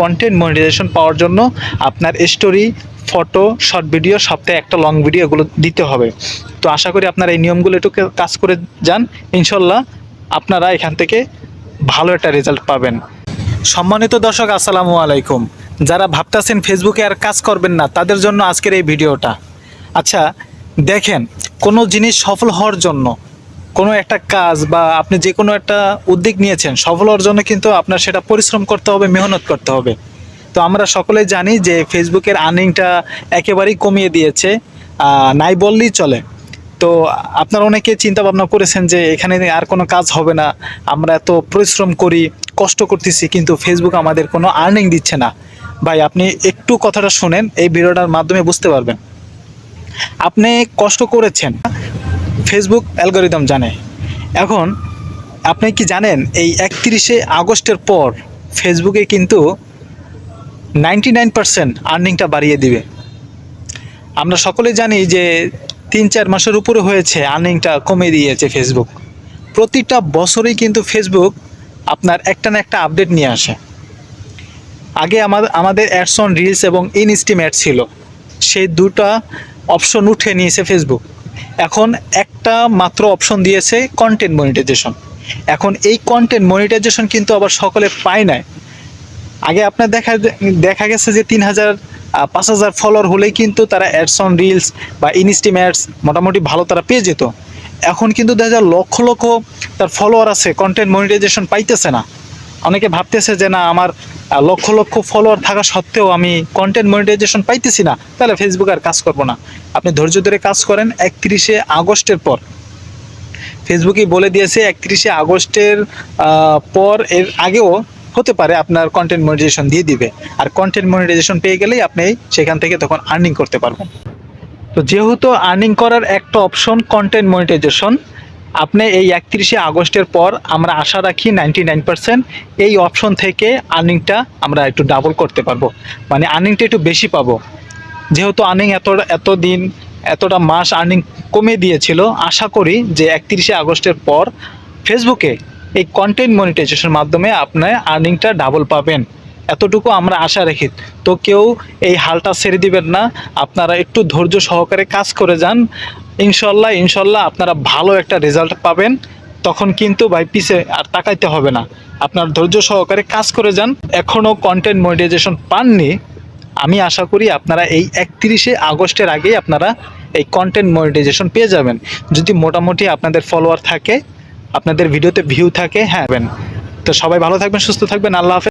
Content monetization পাওয়ার জন্য আপনার story photo short video সপ্তাহে একটা লং ভিডিও এগুলো দিতে হবে। তো আশা করি আপনারা এই নিয়মগুলো একটু কাজ করে যান। ইনশাল্লাহ আপনারা এখান থেকে ভালো একটা রেজাল্ট পাবেন। সম্মানিত দর্শক, আসসালামু আলাইকুম। যারা ভাবতেছেন ফেসবুকে আর কাজ করবেন না, তাদের জন্য আজকের এই ভিডিওটা। আচ্ছা দেখেন, কোনো জিনিস সফল হওয়ার জন্য কোনো একটা কাজ বা আপনি যে কোনো একটা উদ্যোগ নিয়েছেন, সফল জন্য কিন্তু আপনার সেটা পরিশ্রম করতে হবে, মেহনত করতে হবে। তো আমরা সকলেই জানি যে ফেসবুকের আর্নিংটা একেবারেই কমিয়ে দিয়েছে নাই বললেই চলে। তো আপনার অনেকে চিন্তা ভাবনা করেছেন যে এখানে আর কোনো কাজ হবে না, আমরা এত পরিশ্রম করি, কষ্ট করতেছি, কিন্তু ফেসবুক আমাদের কোনো আর্নিং দিচ্ছে না। ভাই, আপনি একটু কথাটা শুনেন, এই ভিডিওটার মাধ্যমে বুঝতে পারবেন। আপনি কষ্ট করেছেন ফেসবুক অ্যালগোরিদম জানে। এখন আপনি কি জানেন এই একত্রিশে আগস্টের পর ফেসবুকে কিন্তু নাইনটি নাইন পার্সেন্ট আর্নিংটা বাড়িয়ে দিবে। আমরা সকলে জানি যে তিন চার মাসের উপরে হয়েছে আর্নিংটা কমে দিয়েছে ফেসবুক প্রতিটা বছরেই কিন্তু ফেসবুক আপনার একটা না একটা আপডেট নিয়ে আসে। আগে আমাদের আমাদের অ্যাডস অন রিলস এবং ইনস্টিম অ্যাড ছিল। সেই দুটা অপশন উঠে নিয়েছে ফেসবুক এখন একটা মাত্র অপশন দিয়েছে কন্টেন্ট মনিটাইজেশন এখন এই কন্টেন্ট মনিটাইজেশন কিন্তু আবার সকলে পায় না আগে আপনার দেখা দেখা গেছে যে তিন হাজার পাঁচ হাজার ফলোয়ার হলেই কিন্তু তারা অ্যাডস অন রিলস বা ইনস্টিম অ্যাডস মোটামুটি ভালো তারা পেয়ে যেত। এখন কিন্তু দেখা যায় লক্ষ লক্ষ তার ফলোয়ার আছে কন্টেন্ট মনিটাইজেশন পাইতেছে না। অনেকে ভাবতেছে যে না, আমার লক্ষ লক্ষ ফলোয়ার থাকা সত্ত্বেও আমি কন্টেন্ট মনিটাইজেশন পাইতেছি না, তাহলে ফেসবুক আর কাজ করব না। আপনি ধৈর্য ধরে কাজ করেন একত্রিশে আগস্টের পর। ফেসবুকেই বলে দিয়েছে একত্রিশে আগস্টের পর এর আগেও হতে পারে আপনার কন্টেন্ট মনিটাইজেশন দিয়ে দিবে। আর কন্টেন্ট মনিটাইজেশন পেয়ে গেলেই আপনি সেখান থেকে তখন আর্নিং করতে পারবেন। তো যেহেতু আর্নিং করার একটা অপশন কন্টেন্ট মনিটাইজেশন আপনি এই একত্রিশে আগস্টের পর আমরা আশা রাখি নাইনটি নাইন পার্সেন্ট এই অপশন থেকে আর্নিংটা আমরা একটু ডাবল করতে পারব। মানে আর্নিংটা একটু বেশি পাবো। যেহেতু আর্নিং এত এত দিন এতটা মাস আর্নিং কমে দিয়েছিল, আশা করি যে একত্রিশে আগস্টের পর ফেসবুকে এই কন্টেন্ট মনিটাইজেশনের মাধ্যমে আপনার আর্নিংটা ডাবল পাবেন। এতটুকু আমরা আশা রাখি। তো কেউ এই হালটা ছেড়ে দিবেন না। আপনারা একটু ধৈর্য সহকারে কাজ করে যান। ইনশাল্লাহ ইনশাল্লাহ আপনারা ভালো একটা রেজাল্ট পাবেন। তখন কিন্তু ভাই পিছে আর তাকাইতে হবে না। আপনার ধৈর্য সহকারে কাজ করে যান। এখনও কন্টেন্ট মনিটাইজেশন পাননি। আমি আশা করি আপনারা এই একত্রিশে আগস্টের আগেই আপনারা এই কন্টেন্ট মনিটাইজেশন পেয়ে যাবেন। যদি মোটামুটি আপনাদের ফলোয়ার থাকে, আপনাদের ভিডিওতে ভিউ থাকে হ্যাঁ তো সবাই ভালো থাকবেন, সুস্থ থাকবেন। আল্লাহ হাফেজ।